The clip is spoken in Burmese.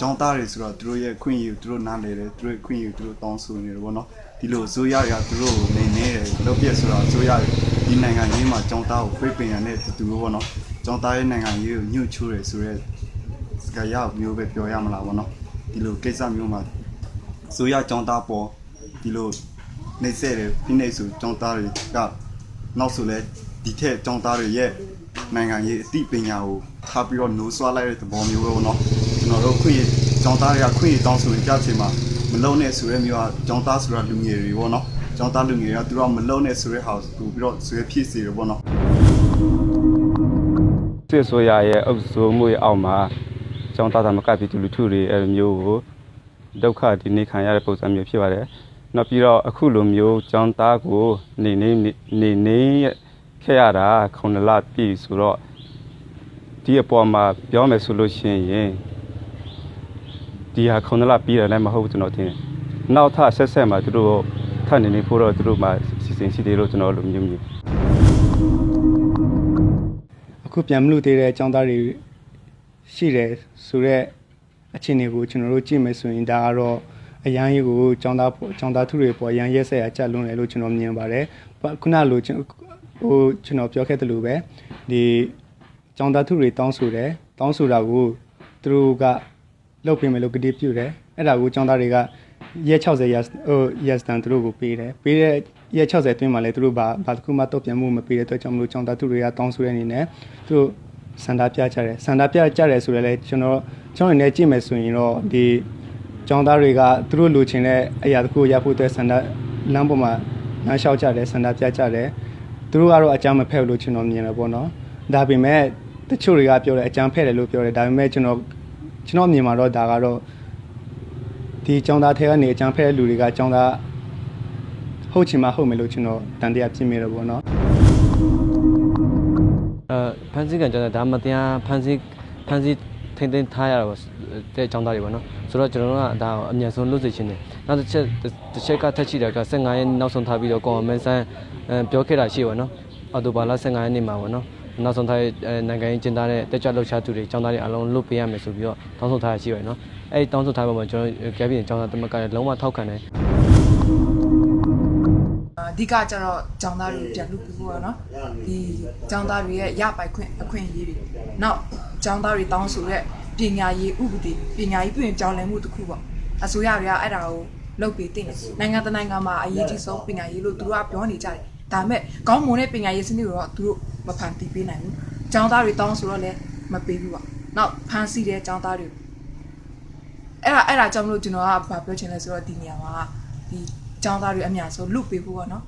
ကျောင်းသားတွေဆိုတော့သူတို့ရဲ့ခွင့်ရသူတို့နားလေတယ်သူတို့ရဲ့ခွင့်ရသူတို့တောင်းဆိုနေတယ်ပေါ့နော်ဒီလိုဇိုးရတွေကသူတို့ကိုနေနေတယ်လုပ်ပြဆိုတော့ဇိုးရတွေဒီနိုင်ငံကြီးမှာကျောင်းသားကိုဖိတ်ပင်ရတဲ့တူတူပေါ့နော်ကျောင်းသားရဲ့နိုင်ငံကြီးကိုညှို့ချိုးတယ်ဆိုတော့စကားရမျိုးပဲပြောရမလားပေါ့နော်ဒီလိုကိစ္စမျိုးမှာဇိုးရကျောင်းသားပေါ်ဒီလိုနေဆက်တယ်ဖိနေဆိုကျောင်းသားတွေကနောက်ဆိုလဲဒီထက်ကျောင်းသားတွေရဲ့နိုင်ငံရေးအသိပညာကိုထားပြီးတော့နိုးဆွားလိုက်တဲ့သဘောမျိုးပဲပေါ့နော်ကျွန် တော်တို့ခွင့်ရကျောင်းသားတွေကခွင့်ရတောင်းဆိုရင်ကြားချင်မှာမလုံးနဲ့ဆိုရဲမျိုးကကျောင်းသားဆိုတာလူငယ်တွေပေါ့နော်ကျောင်းသားလူငယ်တွေကသူတို့ကမလုံးနဲ့ဆိုရဲဟာကိုပြီးတော့ဆွဲဖြစ်စီတယ်ပေါ့နော်စစ်ဆိုရရဲ့အုပ်စိုးမှုရဲ့အောက်မှာကျောင်းသားသမကပြည်သူလူထုတွေအဲလိုမျိုးကိုဒုက္ခဒီနေခံရတဲ့ပုံစံမျိုးဖြစ်ပါတယ်။နောက်ပြီးတော့အခုလိုမျိုးကျောင်းသားကိုနေနေနေနေခဲ့ရတာခုနှစ်လပြည့်ဆိုတော့ဒီအပေါ်မှာပြောမယ်ဆိုလို့ရှိရင် ဒီဟာခုနှစ်လပြည့်တယ်လည်းမဟုတ်ဘူးကျွန်တော်ထင်တယ်။နောက်ထပ်ဆက်ဆက်မှာသူတို့ထပ်နေနေဖို့တော့သူတို့မှစီစဉ်ရှိသေးလို့ကျွန်တော်လိုမျိုးမြင် အခုပြန်မလို့သေးတဲ့အကြောင်းသားတွေရှိတယ်ဆိုတော့အခြေအနေကိုကျွန်တော်တို့ကြည့်မယ်ဆိုရင်ဒါကတော့အရန်ကြီးကိုចောင်းသားပေါ်ចောင်းသားသူတွေပေါ်အရန်ရက်ဆက်ရကြလွန်းတယ်လို့ကျွန်တော်မြင်ပါတယ်။ခုနလိုကျွန်ဟိုကျွန်တော်ပြောခဲ့သလိုပဲဒီចောင်းသားသူတွေတောင်းဆိုတယ်တောင်းဆိုတာကိုသူတို့က လုပ်ပေးမယ်လို့ကတိပြုတယ်အဲ့ဒါကိုကျောင်းသားတွေကရက်60ရက်ဟိုရက်စတန်သူတို့ကိုပေးတယ်ပေးတဲ့ရက်60အတွင်းမှာလည်းသူတို့ဘာဘာတစ်ခုမှတော့ပြန်မှုမပေးတဲ့အတွက်ကြောင့်မလို့ကျောင်းသားသူတွေကတောင်းဆိုတဲ့အနေနဲ့သူတို့စန္ဒပြကြတယ်စန္ဒပြကြတယ်ဆိုရယ်လဲကျွန်တော်ကျောင်းရင်းနဲ့ကြည့်မယ်ဆိုရင်တော့ဒီကျောင်းသားတွေကသူတို့လိုချင်တဲ့အရာတစ်ခုရဖို့အတွက်စန္ဒလမ်းပေါ်မှာလမ်းလျှောက်ကြတယ်စန္ဒပြကြတယ်သူတို့ကတော့အကြမ်းမဖက်လို့ကျွန်တော်မြင်တယ်ပေါ့နော်ဒါပေမဲ့တချို့တွေကပြောတယ်အကြမ်းဖက်တယ်လို့ပြောတယ်ဒါပေမဲ့ကျွန်တော် ကျွန်တော်မြင်မှာတော့ဒါကတော့ဒီចောင်းသားထဲကနေအကြမ်းဖက်တဲ့လူတွေကចောင်းသားဟုတ်ချင်မှဟုတ်မယ်လို့ကျွန်တော်တန်တရားပြင်မိတယ်ပေါ့နော်အဲဖန်စီကန်ကျွန်တော်ဒါမတရားဖန်စီဖန်စီထိမ့်သိမ်းထားရတော့တဲ့အကြောင်းသားတွေပေါ့နော်ဆိုတော့ကျွန်တော်တို့ကဒါကိုအမြန်ဆုံးလုပ်စေချင်တယ်နောက်တစ်ချက်တစ်ချက်ကထက်ချိတာက15ရက်နောက်ဆုံးထားပြီးတော့ကွန်မန်ဆန်ပြောခဲ့တာရှိပါတော့အော်တိုဘာလ15ရက်နေ့မှာပေါ့နော် နောက်ဆုံးထားနိုင်ငံရေးကျင်းသားတဲ့တက်ကြွလှုပ်ရှားသူတွေကျောင်းသားတွေအလုံးလွတ်ပေးရမယ်ဆိုပြီးတော့တောင်းဆိုထားရရှိပါတယ်နော်အဲဒီတောင်းဆိုထားပေါ်မှာကျွန်တော်ကဲပြီးကျောင်းသားတမကလည်းလုံးဝထောက်ခံတယ်အဓိကကျတော့ကျောင်းသားတွေပြန်လုပ်ပြီးပေါ့နော်ဒီကျောင်းသားတွေရဲ့ရပိုင်ခွင့်အခွင့်အရေးတွေနောက်ကျောင်းသားတွေတောင်းဆိုတဲ့ပညာရေးဥပဒေပညာရေးပြင်ကြောင်းလဲမှုတစ်ခုပေါ့အစိုးရတွေကအဲ့ဒါကိုလုပ်ပြီးတင်တယ်နိုင်ငံတကာနိုင်ငံမှာအရေးကြီးဆုံးပညာရေးလို့သူတို့ကပြောနေကြတယ်ဒါပေမဲ့ကောင်းမွန်တဲ့ပညာရေးစနစ်ကိုတော့သူတို့ မဖန်တီးပေးနိုင်ဘူးကျောင်းသားတွေတောင်းဆိုတော့လည်းမပေးဘူးပေါ့နောက်ဖန်စီတဲ့ကျောင်းသားတွေအဲ့ဒါအဲ့ဒါကြောင့်မလို့ကျွန်တော်ကဘာပြောချင်လဲဆိုတော့ဒီနေရာမှာဒီចောင်းသားတွေအများဆုံးလုပေးဖို့ပေါ့နော်